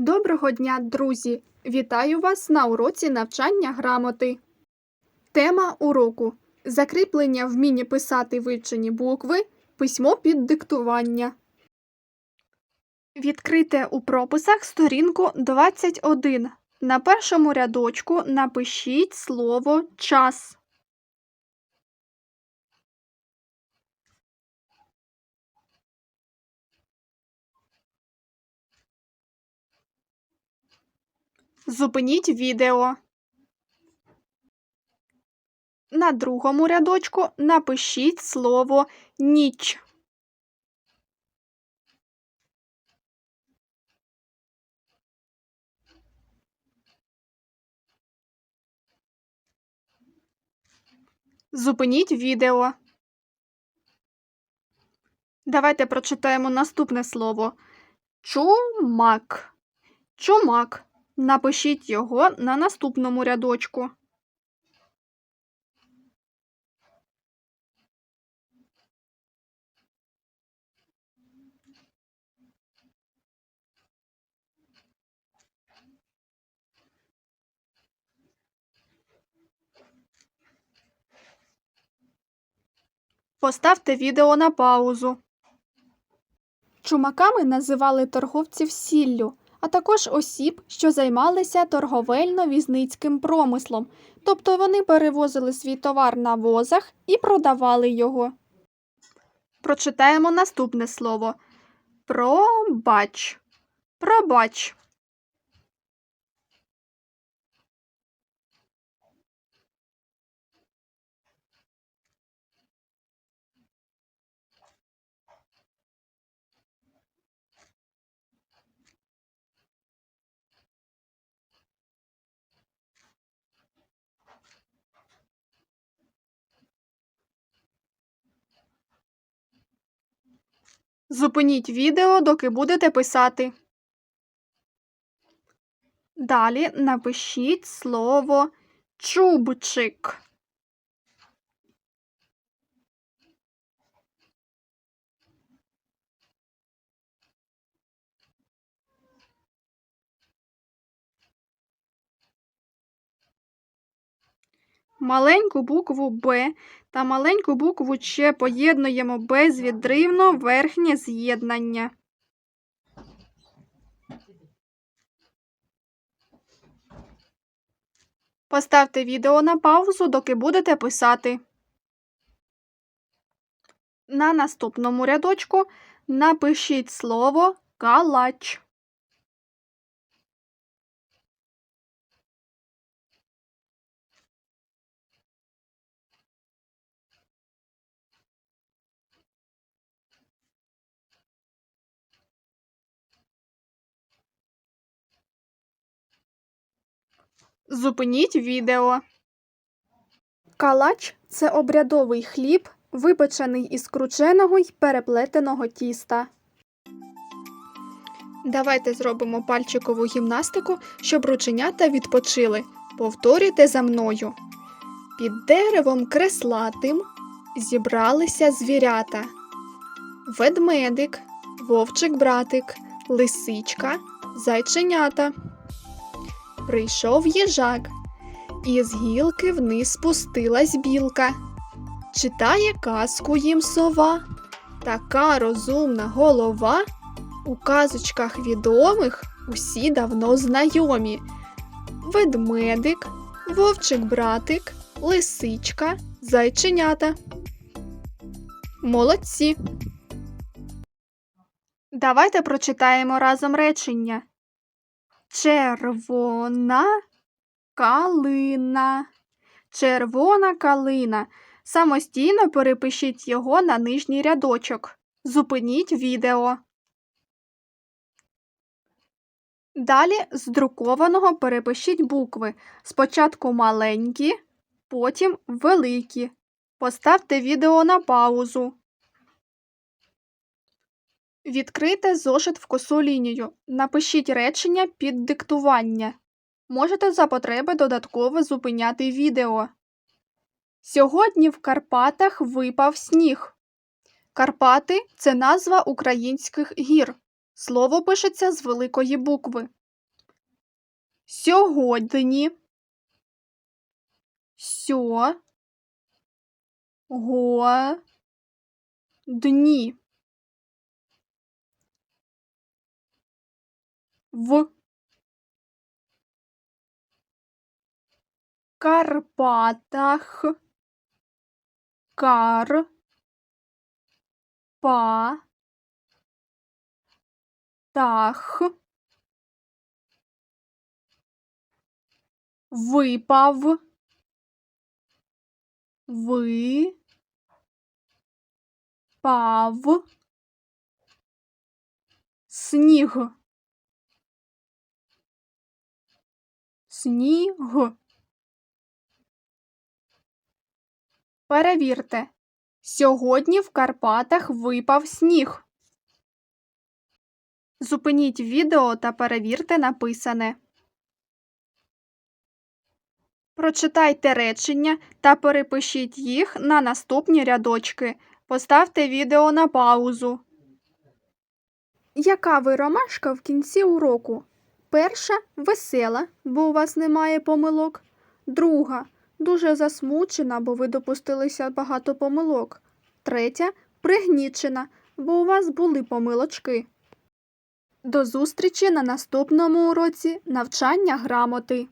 Доброго дня, друзі! Вітаю вас на уроці навчання грамоти. Тема уроку закріплення вміння писати вивчені букви, письмо під диктування. Відкрийте у прописах сторінку 21. На першому рядочку напишіть слово час. Зупиніть відео. На другому рядочку напишіть слово ніч. Зупиніть відео. Давайте прочитаємо наступне слово. Чумак. Чумак. Напишіть його на наступному рядочку. Поставте відео на паузу. Чумаками називали торговців сіллю, а також осіб, що займалися торговельно-візницьким промислом, тобто вони перевозили свій товар на возах і продавали його. Прочитаємо наступне слово. Пробач. Пробач. Зупиніть відео, доки будете писати. Далі напишіть слово чубчик. Маленьку букву Б та маленьку букву Ч поєднуємо безвідривно верхнє з'єднання. Поставте відео на паузу, доки будете писати. На наступному рядочку напишіть слово калач. Зупиніть відео. Калач це обрядовий хліб, випечений із крученого й переплетеного тіста. Давайте зробимо пальчикову гімнастику, щоб рученята відпочили. Повторюйте за мною. Під деревом креслатим зібралися звірята. Ведмедик, вовчик-братик, лисичка, зайченята. Прийшов їжак, і з гілки вниз спустилась білка. Читає казку їм сова, така розумна голова. У казочках відомих усі давно знайомі. Ведмедик, вовчик-братик, лисичка, зайченята. Молодці. Давайте прочитаємо разом речення. Червона калина. Червона калина. Самостійно перепишіть його на нижній рядочок. Зупиніть відео. Далі з друкованого перепишіть букви. Спочатку маленькі, потім великі. Поставте відео на паузу. Відкрийте зошит в косу лінію. Напишіть речення під диктування. Можете за потреби додатково зупиняти відео. Сьогодні в Карпатах випав сніг. Карпати це назва українських гір. Слово пишеться з великої букви. Сьогодні. Сьо. Го. Дні. В. Карпатах. Кар. Па. Тах. Випав. Ви. Пав. Сніг. Сніг. Перевірте. Сьогодні в Карпатах випав сніг. Зупиніть відео та перевірте написане. Прочитайте речення та перепишіть їх на наступні рядочки. Поставте відео на паузу. Яка ви ромашка в кінці уроку? Перша весела, бо у вас немає помилок. Друга дуже засмучена, бо ви допустилися багато помилок. Третя пригнічена, бо у вас були помилочки. До зустрічі на наступному уроці навчання грамоти.